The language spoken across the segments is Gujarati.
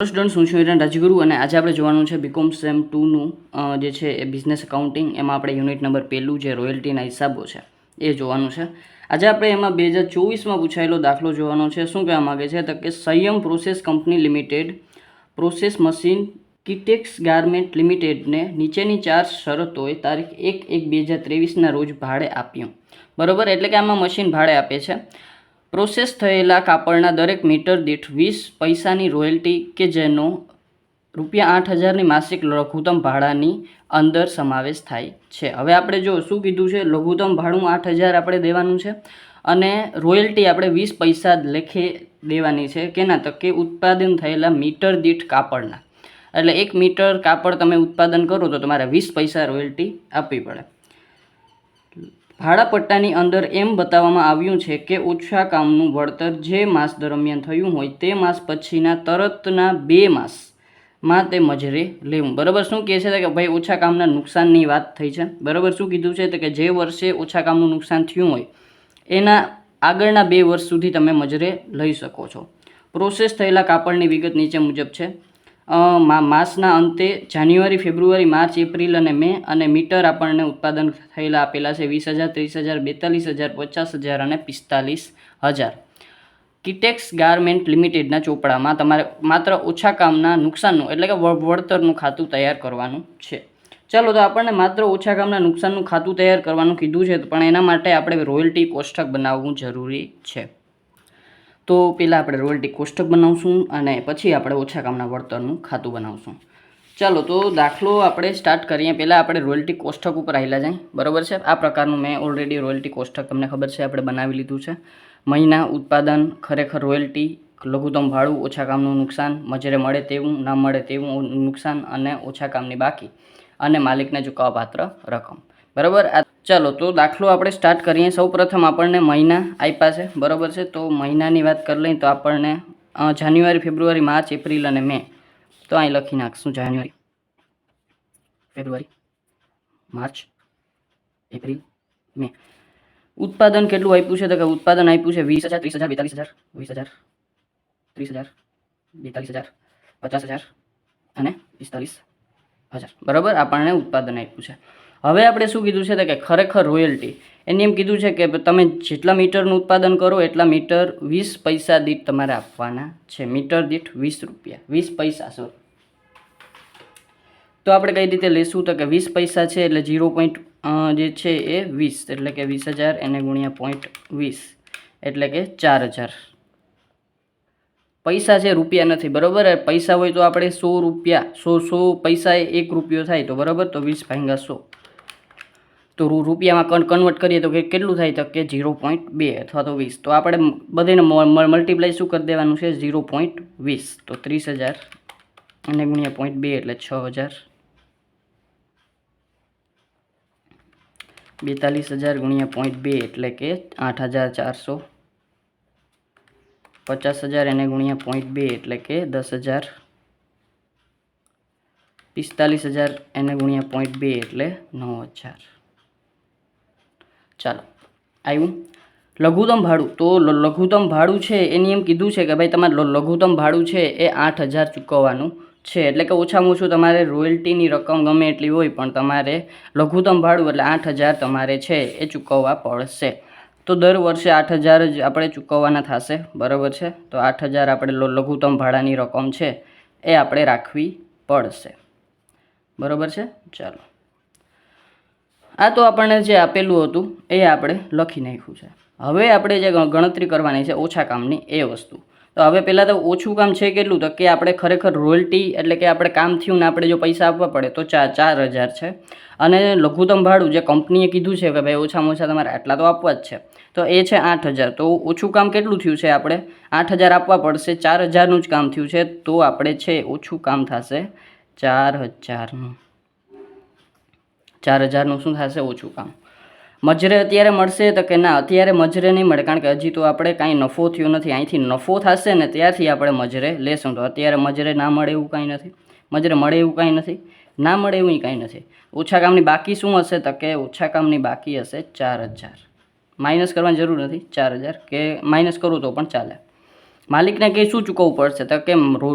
સ્ટુડન્ટ હું છું? હિરણ રાજગુરુ અને આજે આપણે જોવાનું છે બીકોમ સેમ ટુનું જે છે એ બિઝનેસ એકાઉન્ટિંગ એમાં આપણે યુનિટ નંબર પહેલું જે રોયલ્ટીના હિસાબો છે, એ જોવાનું છે. આજે આપણે એમાં બે હજાર ચોવીસમાં પૂછાયેલો દાખલો જોવાનો છે. શું કહેવા માગે છે? તો કે Sanyam process company limited process machine Kitex garment લિમિટેડને નીચેની ચાર શરતોએ તારીખ એક એક બે હજાર ત્રેવીસના રોજ ભાડે આપ્યું. બરોબર? એટલે કે આમાં મશીન ભાડે આપે છે. પ્રોસેસ થયેલા કાપડના દરેક મીટર દીઠ વીસ પૈસાની રોયલ્ટી કે જેનો રૂપિયા આઠ હજારની માસિક લઘુત્તમ ભાડાની અંદર સમાવેશ થાય છે. હવે આપણે જો શું કીધું છે? લઘુત્તમ ભાડું આઠ હજાર આપણે દેવાનું છે અને રોયલ્ટી આપણે વીસ પૈસા લેખે દેવાની છે કેના તો કે ઉત્પાદન થયેલા મીટર દીઠ કાપડના. એટલે એક મીટર કાપડ તમે ઉત્પાદન કરો તો તમારે વીસ પૈસા રોયલ્ટી આપવી પડે. ભાડા પટ્ટાની અંદર એમ બતાવવામાં આવ્યું છે કે ઓછા કામનું વળતર જે માસ દરમિયાન થયું હોય તે માસ પછીના તરતના બે માસમાં તે મજરે લેવું. બરાબર શું કહે છે કે ભાઈ ઓછા કામના નુકસાનની વાત થઈ છે? બરાબર શું કીધું છે તો કે જે વર્ષે ઓછા કામનું નુકસાન થયું હોય એના આગળના બે વર્ષ સુધી તમે મજરે લઈ શકો છો. પ્રોસેસ થયેલા કાપડની વિગત નીચે મુજબ છે. માસના અંતે જાન્યુઆરી, ફેબ્રુઆરી, માર્ચ, એપ્રિલ અને મે અને મીટર આપણને ઉત્પાદન થયેલા આપેલા છે વીસ હજાર, ત્રીસ હજાર, બેતાલીસ હજાર, પચાસ હજાર અને પિસ્તાલીસ હજાર. કિટેક્સ ગાર્મેન્ટ લિમિટેડના ચોપડામાં તમારે માત્ર ઓછા કામના નુકસાનનું એટલે કે વળ- વળતરનું ખાતું તૈયાર કરવાનું છે. ચાલો તો આપણને માત્ર ઓછા કામના નુકસાનનું ખાતું તૈયાર કરવાનું કીધું છે, પણ એના માટે આપણે રોયલ્ટી કોષ્ટક બનાવવું જરૂરી છે. તો પહેલાં આપણે રોયલ્ટી કોષ્ટક બનાવશું અને પછી આપણે ઓછા કામના વળતરનું ખાતું બનાવશું. ચાલો, તો દાખલો આપણે સ્ટાર્ટ કરીએ. પહેલાં આપણે રોયલ્ટી કોષ્ટક ઉપર આવેલા જાય. બરાબર છે? આ પ્રકારનું મેં ઓલરેડી રોયલ્ટી કોષ્ટક તમને ખબર છે, આપણે બનાવી લીધું છે. મહિના, ઉત્પાદન, ખરેખર રોયલ્ટી, લઘુત્તમ ભાડું, ઓછા કામનું નુકસાન, મજરે મળે તેવું, ના મળે તેવું નુકસાન અને ઓછા કામની બાકી. અને માલિકને ચૂકવવાપાત્ર રકમ. બરાબર? આ ચાલો, તો દાખલો આપણે સ્ટાર્ટ કરીએ. સૌ પ્રથમ આપણને મહિના આપ્યા છે. બરાબર છે? તો મહિનાની વાત કરી લઈએ તો આપણને જાન્યુઆરી, ફેબ્રુઆરી, માર્ચ, એપ્રિલ અને મે. તો અહીં લખી નાખશું જાન્યુઆરી, ફેબ્રુઆરી, માર્ચ, એપ્રિલ, મે. ઉત્પાદન કેટલું આપ્યું છે? તો કે ઉત્પાદન આપ્યું છે વીસ હજાર, ત્રીસ હજાર, બેતાલીસ હજાર, વીસ હજાર, ત્રીસ હજાર, બેતાલીસ હજાર, પચાસ હજાર અને પિસ્તાલીસ હજાર. બરાબર? આપણને ઉત્પાદન આપ્યું છે. હવે આપણે શું કીધું છે કે ખરેખર રોયલ્ટી એને એમ કીધું છે કે તમે જેટલા મીટરનું ઉત્પાદન કરો એટલા મીટર વીસ પૈસા દીઠ તમારે આપવાના છે. મીટર દીઠ વીસ રૂપિયા. વીસ પૈસા સોરી તો આપણે કઈ રીતે લેશું તો કે વીસ પૈસા છે એટલે ઝીરો પોઈન્ટ જે છે એ વીસ. એટલે કે વીસ હજાર એને ગુણ્યા પોઈન્ટ વીસ. એટલે કે ચાર હજાર. પૈસા છે, રૂપિયા નથી, બરાબર? પૈસા હોય તો આપણે સો રૂપિયા, સો સો પૈસા એક રૂપિયો થાય તો બરાબર? તો વીસ ભાંગા સો. તો રૂપિયામાં કન કન્વર્ટ કરીએ તો કે કેટલું થાય તો કે ઝીરો પોઈન્ટ બે અથવા તો વીસ. તો આપણે બધાને મલ્ટીપ્લાય શું કરી દેવાનું છે? ઝીરો પોઈન્ટ વીસ. તો ત્રીસ હજાર અને ગુણ્યા પોઈન્ટ બે એટલે છ હજાર. બેતાલીસ હજાર ગુણ્યા પોઈન્ટ બે એટલે કે આઠ હજાર ચારસો. પચાસ હજાર એને ગુણ્યા પોઈન્ટ બે એટલે કે દસ હજાર. પિસ્તાલીસ હજાર એને ગુણ્યા પોઈન્ટ બે એટલે નવ હજાર. ચાલો આવ્યું લઘુત્તમ ભાડું, તો લઘુત્તમ ભાડું છે, એની એમ કીધું છે કે ભાઈ તમારે લઘુત્તમ ભાડું છે એ આઠ હજાર ચૂકવવાનું છે, એટલે કે ઓછામાં ઓછું તમારે રોયલ્ટીની રકમ ગમે એટલી હોય, પણ તમારે લઘુત્તમ ભાડું એટલે આઠ હજાર તમારે છે એ ચૂકવવા પડશે. તો દર વર્ષે આઠ હજાર જ આપણે ચૂકવવાના થશે, બરાબર છે? તો આઠ હજાર આપણે લઘુત્તમ ભાડાની રકમ છે એ આપણે રાખવી પડશે. બરાબર છે? ચાલો. આ તો આપણને જે આપેલું હતું, એ આપણે લખી નાખ્યું છે. હવે આપણે જે ગણતરી કરવાની છે ઓછા કામની એ વસ્તુ. તો હવે પહેલાં તો ઓછું કામ છે કેટલું? તો કે આપણે ખરેખર રોયલ્ટી એટલે કે આપણે કામ થયું ને આપણે જો પૈસા આપવા પડે, તો ચાર ચાર હજાર છે. અને લઘુત્તમ ભાડું જે કંપનીએ કીધું છે કે ભાઈ ઓછામાં ઓછા તમારે આટલા તો આપવા જ છે. તો એ છે આઠ હજાર. તો ઓછું કામ કેટલું થયું છે આપણે? આઠ હજાર આપવા પડશે, ચાર હજારનું જ કામ થયું છે, તો આપણે છે ઓછું કામ થશે ચાર હજારનું. ચાર હજારનું શું થશે? ઓછું કામ. મજરે અત્યારે મળશે તો કે ના? અત્યારે મજરે નહીં મળે, કારણ કે હજી તો આપણે કાંઈ નફો થયો નથી. અહીંથી નફો થશે ને ત્યારથી આપણે મજરે લેશું. તો અત્યારે મજરે ના મળે એવું કાંઈ નથી. મજરે મળે એવું કાંઈ નથી. ના મળે એવું કાંઈ નથી. ઓછા કામની બાકી શું હશે? તો કે ઓછા કામની બાકી હશે ચાર હજાર. માઇનસ કરવાની જરૂર નથી. ચાર હજાર કે માઇનસ કરું તો પણ ચાલે. માલિકને કંઈ શું ચૂકવવું પડશે? તો કે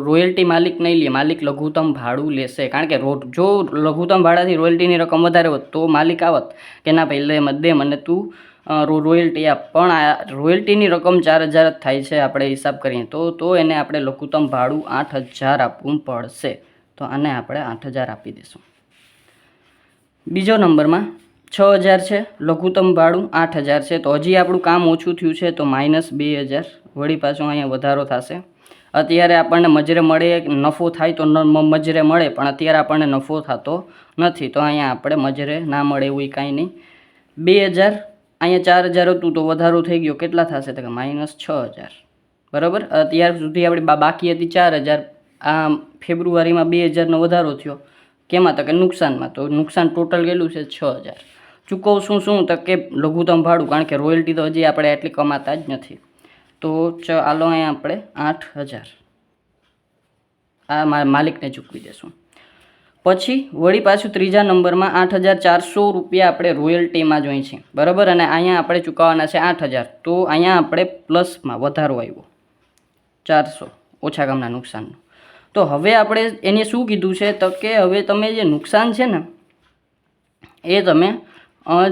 રોયલ્ટી માલિક નહીં લે, માલિક લઘુત્તમ ભાડું લેશે. કારણ કે જો લઘુત્તમ ભાડાથી રોયલ્ટીની રકમ વધારે હોત, તો માલિક આવત કે ના ભાઈ, લે દે, મને તું રોયલ્ટી આપ. પણ આ રોયલ્ટીની રકમ ચાર હજાર જ થાય છે, આપણે હિસાબ કરીએ. તો તો એને આપણે લઘુત્તમ ભાડું આઠ હજાર આપવું પડશે. તો આને આપણે આઠ હજાર આપી દઈશું. બીજો નંબરમાં, છ હજાર છે, લઘુત્તમ ભાડું આઠ હજાર છે. તો હજી આપણું કામ ઓછું થયું છે, તો માઇનસ બે હજાર. વળી પાછું અહીંયા વધારો થશે. અત્યારે આપણને મજરે મળે, નફો થાય તો મજરે મળે, પણ અત્યારે આપણને નફો થતો નથી. તો અહીંયા આપણે મજરે ના મળે એવું કાંઈ નહીં. બે હજાર, અહીંયા ચાર હજાર હતું તો વધારો થઈ ગયો. કેટલા થશે? તો કે માઇનસ છ હજાર. બરાબર? અત્યાર સુધી આપણી બાકી હતી ચાર હજાર. આ ફેબ્રુઆરીમાં બે હજારનો વધારો થયો. કેમાં? તો કે નુકસાનમાં. તો નુકસાન ટોટલ કેટલું છે? છ હજાર. ચૂકવશું શું તો કે લઘુત્તમ ભાડું. કારણ કે રોયલ્ટી તો હજી આપણે એટલી કમાતા જ નથી. તો ચાલો અહીંયા આપણે આઠ હજાર. આ માલિકને ચૂકવી દેશું. પછી વળી પાછું ત્રીજા નંબરમાં આઠ હજાર ચારસો રૂપિયા આપણે રોયલ્ટીમાં જોઈ છે બરાબર? અને અહીંયા આપણે ચૂકવવાના છે આઠ હજાર. તો અહીંયા આપણે પ્લસમાં વધારો આવ્યો. ચારસો. ઓછા કામના નુકસાનનું. તો હવે આપણે એને શું કીધું છે? તો કે હવે તમે જે નુકસાન છે ને, એ તમે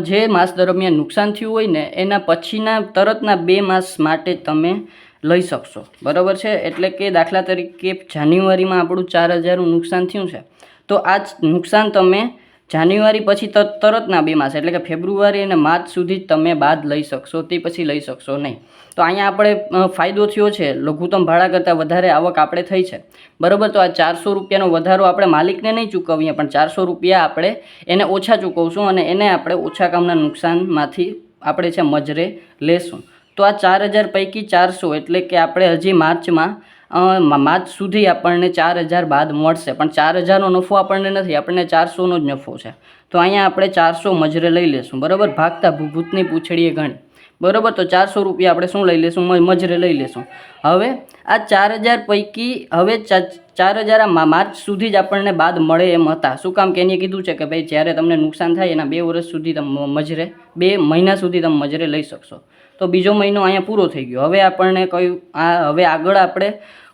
જે માસ દરમિયાન નુકસાન થયું હોય ને, એના પછીના તરતના બે માસ માટે તમે લઈ શકશો. બરાબર છે? એટલે કે દાખલા તરીકે જાન્યુઆરીમાં આપણું ચાર હજારનું નુકસાન થયું છે. તો આ નુકસાન તમે જાન્યુઆરી પછી તરતના બે માસ, એટલે કે ફેબ્રુઆરી અને માર્ચ સુધી તમે બાદ લઈ શકશો, તે પછી લઈ શકશો નહીં. તો અહીંયા આપણે ફાયદો થયો છે, લઘુત્તમ ભાડા કરતાં વધારે આવક આપણે થઈ છે. બરાબર, તો આ ચારસો રૂપિયાનો વધારો આપણે માલિકને નહીં ચૂકવીએ, પણ ચારસો રૂપિયા આપણે એને ઓછા ચૂકવશું અને એને આપણે ઓછા કામના નુકસાનમાંથી આપણે છે મજરે લેશું. તો આ ચાર હજાર પૈકી ચારસો, એટલે કે આપણે હજી માર્ચમાં માર્ચ સુધી આપણને ચાર હજાર બાદ મળશે, પણ ચાર હજારનો નફો આપણને નથી, આપણને ચારસોનો જ નફો છે. તો અહીંયા આપણે ચારસો મજરે લઈ લેશું, બરાબર? ભાગતા ભૂભૂતની પૂંછડીએ ગણી. બરાબર? તો ચારસો રૂપિયા આપણે શું લઈ લેશું? મજરે લઈ લેશું. હવે આ ચાર હજાર પૈકી હવે ચાર હજાર માર્ચ સુધી જ આપણને બાદ મળે એમ હતા. શું કામ કે એને કીધું છે કે ભાઈ, જ્યારે તમને નુકસાન થાય એના બે વર્ષ સુધી તમે, મજરે, બે મહિના સુધી તમે મજરે લઈ શકશો. તો બીજો મહિનો અહીંયા પૂરો થઈ ગયો. હવે આપણને કયું આ, હવે આગળ આપણે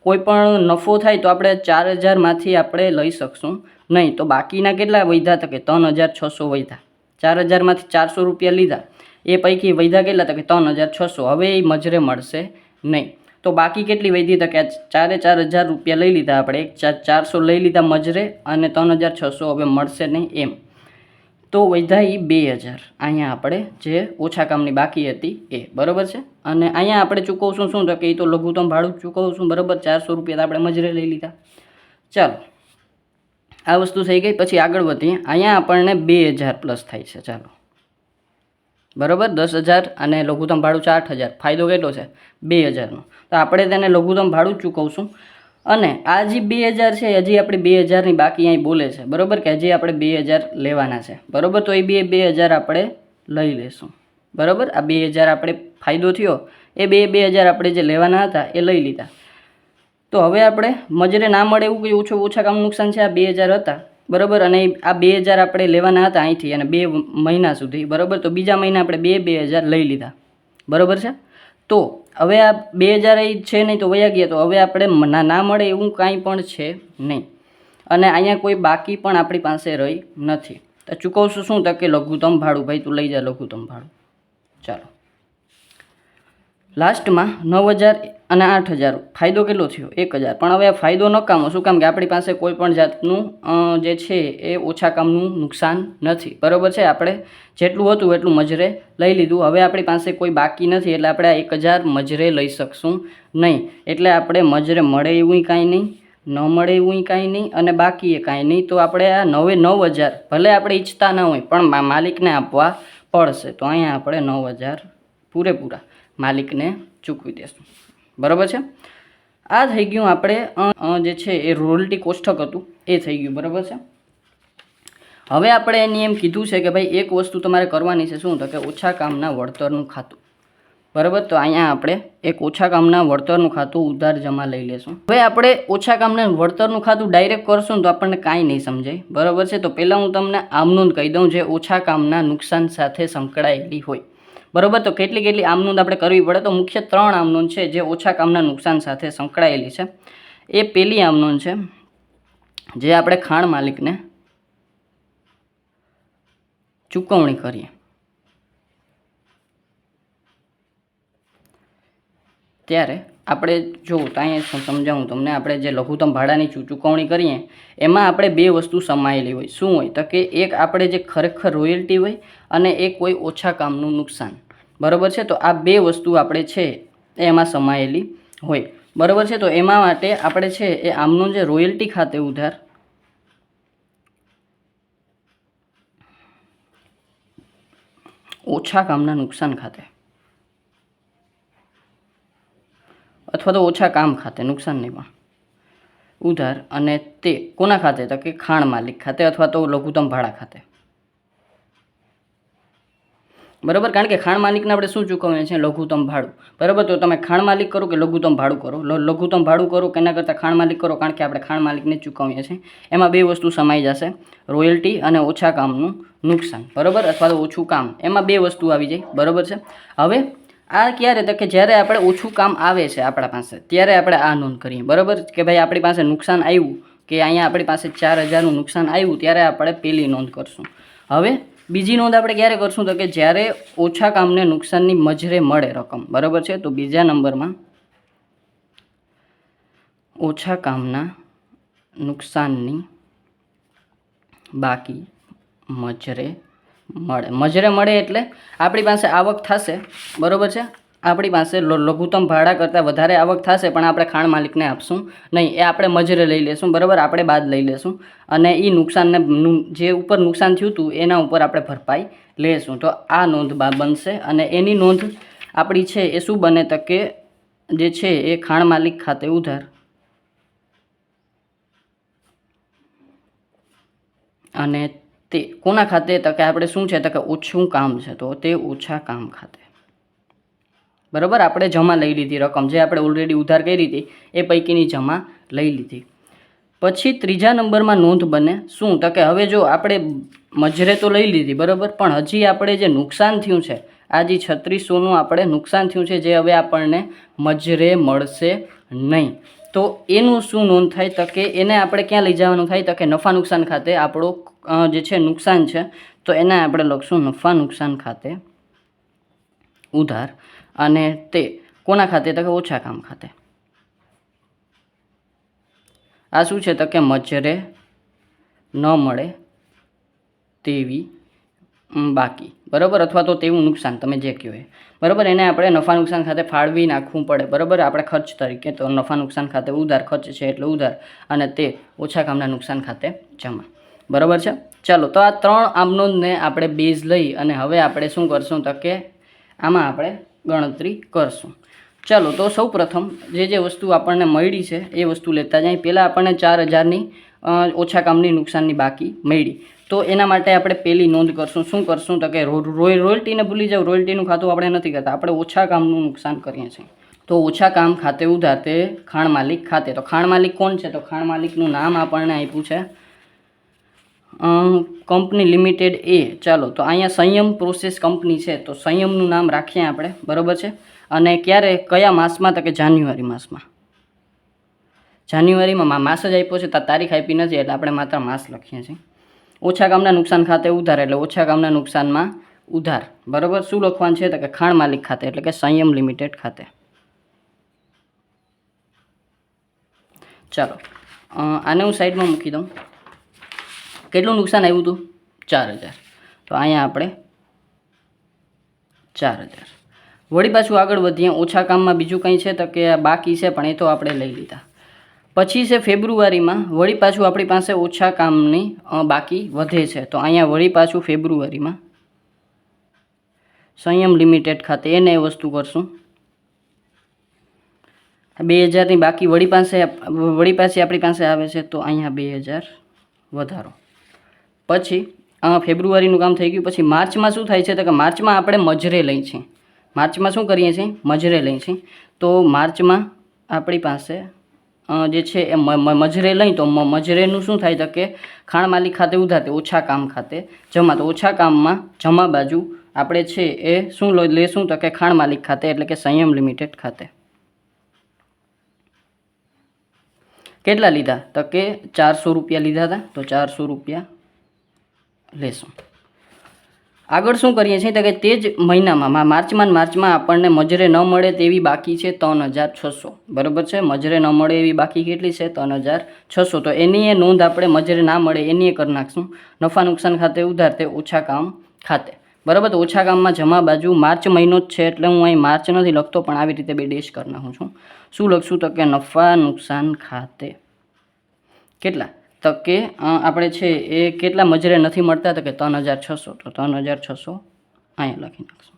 કોઈ પણ નફો થાય તો આપણે ચાર હજારમાંથી આપણે લઈ શકશું. નહીં, તો બાકીના કેટલા વૈધા તકે ત્રણ હજાર છસો વૈધા ચાર હજારમાંથી ચારસો રૂપિયા લીધા. એ પૈકી વૈધા કેટલા તકે ત્રણ હજાર છસો. હવે એ મજરે મળશે નહીં. તો બાકી કેટલી વૈધી તકે ચારે ચાર હજાર રૂપિયા લઈ લીધા આપણે. એક ચાર ચારસો લઈ લીધા મજરે અને ત્રણ હજાર છસો હવે મળશે નહીં એમ. તો વધ્યા એ બે હજાર. અહીંયા આપણે જે ઓછા કામની બાકી હતી એ, બરાબર છે? અને અહીંયા આપણે ચૂકવશું શું? તો કે એ તો લઘુત્તમ ભાડું ચૂકવશું, બરાબર? ચારસો રૂપિયા આપણે મજરે લઈ લીધા. ચાલો. આ વસ્તુ થઈ ગઈ, પછી આગળ વધીએ. અહીંયા આપણને બે હજાર પ્લસ થાય છે, ચાલો. બરાબર? દસ હજાર અને લઘુત્તમ ભાડું ચાર હજાર. ફાયદો કેટલો છે? બે હજારનો. તો આપણે તેને લઘુત્તમ ભાડું ચૂકવશું. અને આ જે બે હજાર છે, હજી આપણે બે હજારની બાકી અહીં બોલે છે. બરાબર કે હજી આપણે બે હજાર લેવાના છે. બરાબર? તો એ બે બે હજાર આપણે લઈ લઈશું. બરાબર? આ બે હજાર આપણે ફાયદો થયો. એ બે બે હજાર આપણે જે લેવાના હતા, એ લઈ લીધા. તો હવે આપણે મજરે ના મળે એવું કંઈ ઓછું, ઓછા કામ નુકસાન છે? આ બે હજાર હતા. બરાબર? અને આ બે હજાર આપણે લેવાના હતા અહીંથી, અને બે મહિના સુધી. બરાબર? તો બીજા મહિના આપણે બે બે હજાર લઈ લીધા. બરાબર છે? તો હવે આ બે હજાર છે નહીં તો વયા ગયા, તો હવે આપણે ના મળે એવું કાંઈ પણ છે નહીં. અને અહીંયા કોઈ બાકી પણ આપણી પાસે રહી નથી. તો ચૂકવશું શું તો કે લઘુત્તમ ભાડું. ભાઈ, તું લઈ જા લઘુત્તમ ભાડું. ચાલો. લાસ્ટમાં નવ હજાર અને આઠ હજાર ફાયદો કેટલો થયો? એક હજાર પણ હવે ફાયદો નકામો શું કામ કે આપણી પાસે કોઈ પણ જાતનું જે છે એ ઓછા કામનું નુકસાન નથી. બરાબર છે? આપણે જેટલું હતું એટલું મજરે લઈ લીધું. હવે આપણી પાસે કોઈ બાકી નથી એટલે આપણે આ એક હજાર મજરે લઈ શકશું નહીં. એટલે આપણે મજરે મળે એવું કાંઈ નહીં, ન મળે એવું કાંઈ નહીં અને બાકી એ કાંઈ નહીં. તો આપણે આ નવે નવ હજાર ભલે આપણે ઈચ્છતા ન હોય, પણ માલિકને આપવા પડશે. તો અહીંયા આપણે નવ હજાર પૂરેપૂરા. માલિકને ચૂકવી દેશું. બરાબર છે? આ થઈ ગયું આપણે જે છે એ રોયલ્ટી કોષ્ટક હતું, એ થઈ ગયું, બરાબર છે? હવે આપણે એની એમ કીધું છે કે ભાઈ, એક વસ્તુ તમારે કરવાની છે શું? તો કે ઓછા કામના વળતરનું ખાતું. બરાબર? તો અહીંયા આપણે એક ઓછા કામના વળતરનું ખાતું ઉધાર જમા લઈ લેશું. હવે આપણે ઓછા કામના વળતરનું ખાતું ડાયરેક્ટ કરશું તો આપણને કાંઈ નહીં સમજાય. બરાબર છે? તો પહેલાં હું તમને આમનું જ કહી દઉં જે ઓછા કામના નુકસાન સાથે સંકળાયેલી હોય. બરોબર? તો કેટલી કેટલી આમ નોંધ આપણે કરવી પડે? તો મુખ્ય ત્રણ આમ નોંધ છે જે ઓછા કામના નુકસાન સાથે સંકળાયેલી છે. એ પહેલી આમ નોંધ છે જે આપણે ખાણ માલિકને ચૂકવણી કરીએ. ત્યારે આપણે જો અહીંયા સમજાવું તમને, આપણે જે લઘુત્તમ ભાડાની ચૂકવણી કરીએ, એમાં આપણે બે વસ્તુ સમાયેલી હોય. શું હોય? તો કે એક આપણે જે ખરેખર રોયલ્ટી હોય અને એક કોઈ ઓછા કામનું નુકસાન. બરાબર છે? તો આ બે વસ્તુ આપણે છે એ એમાં સમાયેલી હોય. બરાબર છે? તો એમાં માટે આપણે છે એ આમનું જે રોયલ્ટી ખાતે ઉધાર ઓછા કામના નુકસાન ખાતે અથવા તો ઓછા કામ ખાતે, નુકસાન નહીં પણ ઉધાર અને તે કોના ખાતે? તો કે ખાણ માલિક ખાતે અથવા તો લઘુત્તમ ભાડા ખાતે. બરાબર? કારણ કે ખાણ માલિકને આપણે શું ચૂકવીએ છીએ? લઘુત્તમ ભાડું. બરાબર? તો તમે ખાણ માલિક કરો કે લઘુત્તમ ભાડું કરો? લઘુત્તમ ભાડું કરો કે એના કરતાં ખાણ માલિક કરો? કારણ કે આપણે ખાણ માલિકને ચૂકવીએ છીએ. એમાં બે વસ્તુ સમાઈ જશે. રોયલ્ટી અને ઓછા કામનું નુકસાન. બરાબર? અથવા તો ઓછું કામ. એમાં બે વસ્તુ આવી જાય. બરાબર છે? હવે, આ ક્યારે તો કે જ્યારે આપણે ઓછું કામ આવે છે આપણા પાસે, ત્યારે આપણે આ નોંધ કરીએ. બરાબર? કે ભાઈ આપણી પાસે નુકસાન આવ્યું, કે અહીંયા આપણી પાસે ચાર હજારનું નુકસાન આવ્યું, ત્યારે આપણે પેલી નોંધ કરશું. હવે બીજી નોંધ આપણે ક્યારે કરશું તો કે જ્યારે ઓછા કામને નુકસાનની મજરે મળે રકમ, બરાબર છે? તો બીજા નંબરમાં ઓછા કામના નુકસાનની બાકી મજરે મળે. મજરે મળે એટલે આપણી પાસે આવક થશે, બરાબર છે? આપણી પાસે લઘુત્તમ ભાડા કરતાં વધારે આવક થશે પણ આપણે ખાણ માલિકને આપશું નહીં, એ આપણે મજરે લઈ લેશું, બરાબર? આપણે બાદ લઈ લેશું. અને એ નુકસાનને જે ઉપર નુકસાન થયું હતું એના ઉપર આપણે ભરપાઈ લેશું. તો આ નોંધ બનશે. અને એની નોંધ આપણી છે, એ શું બને તો કે જે છે, એ ખાણ માલિક ખાતે ઉધાર. અને તે, કોના ખાતે? તો કે આપણે શું છે? તો કે ઓછું કામ છે. તો તે ઓછા કામ ખાતે. બરાબર? આપણે જમા લઈ લીધી રકમ. જે આપણે ઓલરેડી ઉધાર કરી હતી, એ પૈકીની જમા લઈ લીધી. પછી ત્રીજા નંબરમાં નોંધ બને. શું? તો કે હવે જો આપણે મજરે તો લઈ લીધી, બરાબર? પણ હજી આપણે જે નુકસાન થયું છે આ જે છત્રીસોનું આપણે નુકસાન થયું છે, જે હવે આપણને મજરે મળશે નહીં. તો એનું શું નોંધ થાય? તો કે એને આપણે ક્યાં લઈ જવાનું થાય? તો કે નફા નુકસાન ખાતે આપણો જે છે નુકસાન છે, તો એને આપણે લખશું નફા નુકસાન ખાતે ઉધાર. અને તે કોના ખાતે? તો કે ઓછા કામ ખાતે. આ શું છે? તો કે મચ્છરે ન મળે તેવી બાકી. બરાબર? અથવા તો તેવું નુકસાન, તમે જે કહો બરાબર? એને આપણે નફા નુકસાન ખાતે ફાળવી નાખવું પડે. બરાબર? આપણે ખર્ચ તરીકે તો નફા નુકસાન ખાતે ઉધાર, ખર્ચ છે એટલે ઉધાર. અને તે ઓછા કામના નુકસાન ખાતે જમા. બરાબર છે? ચાલો, તો આ ત્રણ આમનોંધને આપણે બેઝ લઈ અને હવે આપણે શું કરશું? તો કે આમાં આપણે ગણતરી કરશું. ચાલો, તો સૌ પ્રથમ જે જે વસ્તુ આપણને મળી છે, એ વસ્તુ લેતા જાય. પહેલાં આપણને ચાર હજારની ઓછા કામની નુકસાનની બાકી મળી. તો એના માટે આપણે પહેલી નોંધ કરશું. શું કરશું? તો કે રોય રોયલ્ટીને ભૂલી જાવ રોયલ્ટીનું ખાતું આપણે નથી કરતા. આપણે ઓછા કામનું નુકસાન કરીએ છીએ. તો ઓછા કામ ખાતે ઉધાર તે ખાણ માલિક ખાતે. તો ખાણ માલિક કોણ છે? તો ખાણ માલિકનું નામ આપણને આપ્યું છે કંપની લિમિટેડ એ. ચાલો, તો અહીંયા સંયમ પ્રોસેસ કંપની છે, તો સંયમનું નામ રાખીએ આપણે. બરાબર છે? અને ક્યારે, કયા માસમાં, તો કે જાન્યુઆરી માસમાં? જાન્યુઆરીમાં માસ જ આપ્યો છે તારીખ આપી નથી, એટલે આપણે માત્ર માસ લખીએ છીએ. ઓછા કામના નુકસાન ખાતે ઉધાર, એટલે ઓછા કામના નુકસાનમાં ઉધાર. બરાબર? શું લખવાનું છે? તો કે ખાણ માલિક ખાતે, એટલે કે સંયમ લિમિટેડ ખાતે. ચાલો. આને હું સાઈડમાં મૂકી દઉં. કેટલું નુકસાન આવ્યું હતું? ચાર હજાર. તો અહીંયા આપણે ચાર હજાર. વળી પાછું આગળ વધીએ. ઓછા કામમાં બીજું કંઈ છે તો કે બાકી છે, પણ એ તો આપણે લઈ લીધા. પછી છે ફેબ્રુઆરીમાં વળી પાછું આપણી પાસે ઓછા કામની બાકી વધે છે. તો અહીંયા વળી પાછું ફેબ્રુઆરીમાં સંયમ લિમિટેડ ખાતે એને એ વસ્તુ કરશું. બે હજારની બાકી વળી પાસે વળી પાસે આપણી પાસે આવે છે તો અહીંયા બે હજાર વધારો. પછી ફેબ્રુઆરીનું કામ થઈ ગયું. પછી માર્ચમાં શું થાય છે? તો કે માર્ચમાં આપણે મજરે લઈએ છીએ. માર્ચમાં શું કરીએ છીએ? મજરે લઈએ છીએ. તો માર્ચમાં આપણી પાસે જે છે એ મજરે લઈ તો મજરેનું શું થાય? તો કે ખાણ માલિક ખાતે ઉધાતે, ઓછા કામ ખાતે જમા. તો ઓછા કામમાં જમા બાજુ આપણે છે એ શું લેશું? તો કે ખાણ માલિક ખાતે, એટલે કે સંયમ લિમિટેડ ખાતે. કેટલા લીધા? તો કે ચારસો રૂપિયા લીધા હતા. તો ચારસો રૂપિયા લેશું. આગળ શું કરીએ છીએ તો કે તે જ મહિનામાં માર્ચમાં માર્ચમાં આપણને મજરે ન મળે તેવી બાકી છે ત્રણ હજાર છસો. બરાબર છે? મજરે ન મળે એવી બાકી કેટલી છે? ત્રણ હજાર છસો. તો એની એ નોંધ આપણે મજરે ના મળે એની એ કરી નાખશું. નફા નુકસાન ખાતે ઉધાર તે ઓછા કામ ખાતે. બરાબર? તો ઓછા કામમાં જમા બાજુ માર્ચ મહિનો જ છે એટલે હું અહીં માર્ચ નથી લખતો, પણ આવી રીતે બે ડેશ કરી નાખું છું. શું લખશું તો કે નફા નુકસાન ખાતે. કેટલા? તો કે આપણે છે, એ કેટલા મજરે નથી મળતા, તો કે ત્રણ હજાર છસો. તો ત્રણ હજાર છસો અહીંયા લખી નાખશું.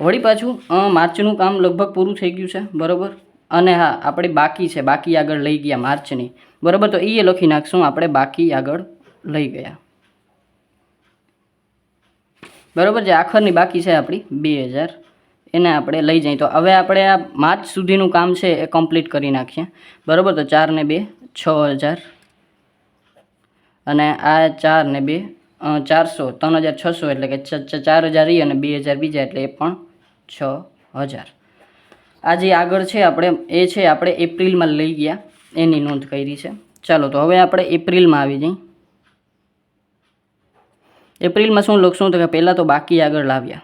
વળી પાછું માર્ચનું કામ લગભગ પૂરું થઈ ગયું છે, બરાબર? અને હા, આપણે બાકી છે, બાકી આગળ લઈ ગયા માર્ચની. બરાબર? તો એ લખી નાખશું, આપણે બાકી આગળ લઈ ગયા. બરાબર? જે આખરની બાકી છે આપણી, બે હજાર. એને આપણે લઈ જઈએ. તો હવે આપણે આ માર્ચ સુધીનું કામ છે, એ કમ્પ્લીટ કરી નાખીએ. બરાબર? તો ચાર ને બે, છ હજાર. અને આ ચાર ને બે ચારસો, ત્રણ હજાર છસો એટલે કે ચાર હજાર એ અને બે હજાર બીજા એટલે એ પણ છ હજાર. આ જે આગળ છે આપણે, એ છે આપણે એપ્રિલમાં લઈ ગયા, એની નોંધ કરી છે. ચાલો તો હવે આપણે એપ્રિલમાં આવી જઈએ. એપ્રિલમાં શું લખશું તો કે પહેલાં તો બાકી આગળ લાવ્યા.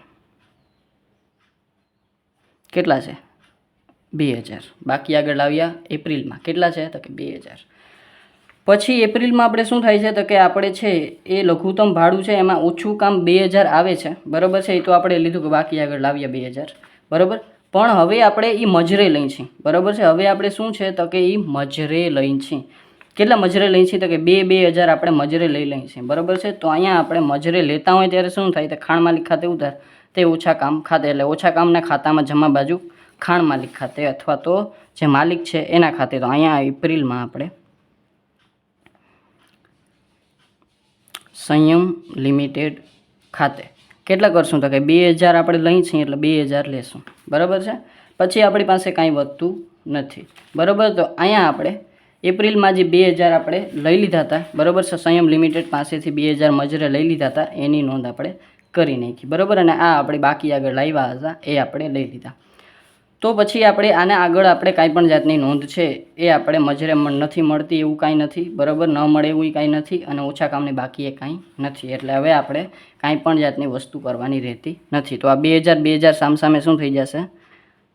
કેટલા છે? બે હજાર. બાકી આગળ લાવ્યા એપ્રિલમાં. કેટલા છે? તો કે બે હજાર. પછી એપ્રિલમાં આપણે શું થાય છે તો કે આપણે છે એ લઘુત્તમ ભાડું છે એમાં ઓછું કામ બે હજાર આવે છે. બરાબર છે? એ તો આપણે લીધું કે બાકી આગળ લાવીએ બે હજાર. બરાબર? પણ હવે આપણે એ મજરે લઈ છીએ બરાબર છે? હવે આપણે શું છે તો કે એ મજરે લઈ છીએ કેટલા મજરે લઈ છીએ તો કે બે બે હજાર આપણે મજરે લઈ લઈએ છીએ બરાબર છે? તો અહીંયા આપણે મજરે લેતા હોય ત્યારે શું થાય? તો ખાણ માલિક ખાતે ઉધાર. તે ઓછા કામ ખાતે એટલે ઓછા કામના ખાતામાં જમા બાજુ ખાણ માલિક ખાતે અથવા તો જે માલિક છે એના ખાતે. તો અહીંયા એપ્રિલમાં આપણે સંયમ લિમિટેડ ખાતે. કેટલા કરશું તો કે બે હજાર આપણે લઈ છીએ એટલે બે હજાર લેશું. બરાબર છે? પછી આપણી પાસે કાંઈ વધતું નથી. બરાબર? તો અહીંયા આપણે એપ્રિલમાં જે બે હજાર આપણે લઈ લીધા હતા, બરાબર છે? સંયમ લિમિટેડ પાસેથી બે હજાર મજરે લઈ લીધા હતા, એની નોંધ આપણે કરી નાખી. બરાબર? અને આ આપણે બાકી આગળ લાવ્યા હતા, એ આપણે લઈ લીધા. તો પછી આપણે આને આગળ આપણે કાંઈ પણ જાતની નોંધ છે, એ આપણે મજરે નથી મળતી એવું કાંઈ નથી, બરાબર? ન મળે એવું કાંઈ નથી અને ઓછા કામની બાકી એ કાંઈ નથી. એટલે હવે આપણે કાંઈ પણ જાતની વસ્તુ કરવાની રહેતી નથી. તો આ બે હજાર બે હજાર સામસામે શું થઈ જશે?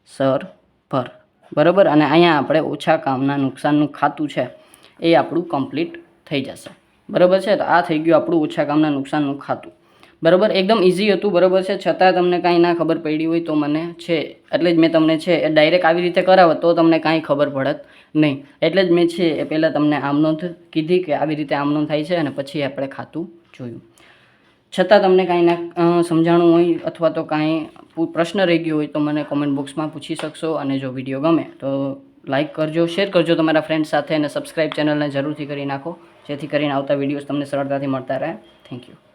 સર પર બરાબર? અને અહીંયા આપણે ઓછા કામના નુકસાનનું ખાતું છે, એ આપણું કમ્પ્લીટ થઈ જશે. બરાબર છે? તો આ થઈ ગયું આપણું ઓછા કામના નુકસાનનું ખાતું. બરાબર? એકદમ ઇઝી હતું, બરાબર છે? છતાં તમને કાંઈ ના ખબર પડી હોય તો મને છે, એટલે જ મેં તમને છે ડાયરેક્ટ આવી રીતે કરાવત તો તમને કાંઈ ખબર પડત નહીં. એટલે જ મેં છે, એ પહેલાં તમને આમ નોંધ કીધી કે આવી રીતે આમ નોંધ થાય છે અને પછી આપણે ખાતું જોયું. છતાં તમને કાંઈ ના સમજાણું હોય અથવા તો કાંઈ પ્રશ્ન રહી ગયો હોય તો મને કોમેન્ટ બોક્સમાં પૂછી શકશો અને જો વીડિયો ગમે તો લાઇક કરજો શેર કરજો તમારા ફ્રેન્ડ સાથે અને સબસ્ક્રાઇબ ચેનલને જરૂરથી કરી નાખો, જેથી કરીને આવતા વિડીયોઝ તમને સરળતાથી મળતા રહે. Thank you